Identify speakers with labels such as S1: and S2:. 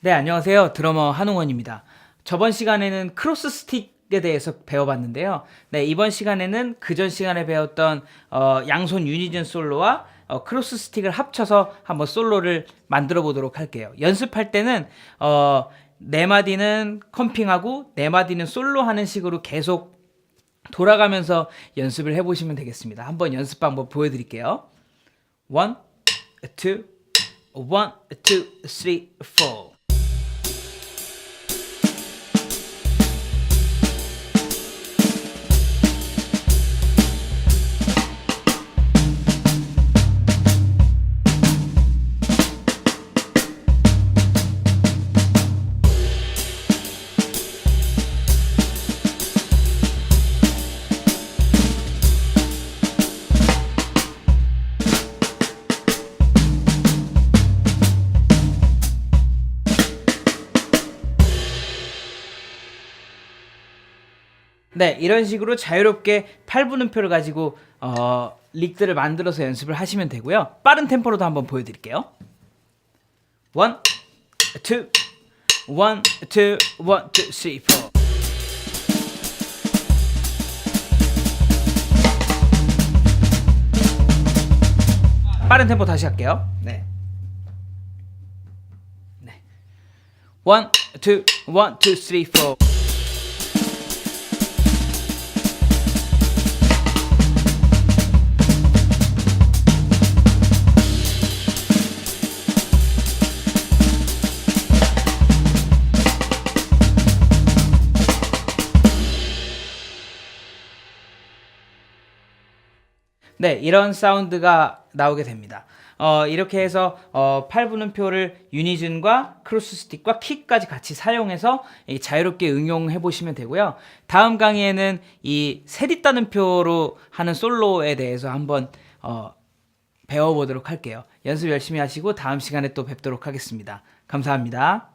S1: 네, 안녕하세요. 드러머 한웅원입니다. 저번 시간에는 크로스 스틱에 대해서 배워봤는데요. 네, 이번 시간에는 그전 시간에 배웠던 어, 양손 유니즌 솔로와 어, 크로스 스틱을 합쳐서 한번 솔로를 만들어 보도록 할게요. 연습할 때는 어, 네 마디는 컴핑하고 네 마디는 솔로 하는 식으로 계속 돌아가면서 연습을 해보시면 되겠습니다. 한번 연습 방법 보여드릴게요. a two, a one, a two, a three, a four. 네, 이런 식으로 자유롭게 8분음표를 가지고 어, 릭들을 만들어서 연습을 하시면 되고요. 빠른 템포로도 한번 보여드릴게요. 투, 쓰리, 포. 빠른 템포 다시 할게요. 네. 네. 투, 쓰리, 네, 이런 사운드가 나오게 됩니다. 어, 이렇게 해서 어, 8분음표를 유니즌과 크로스 스틱과 킥까지 같이 사용해서 이 자유롭게 응용해 보시면 되고요. 다음 강의에는 이 세리 따는표로 하는 솔로에 대해서 한번 어, 배워보도록 할게요. 연습 열심히 하시고 다음 시간에 또 뵙도록 하겠습니다. 감사합니다.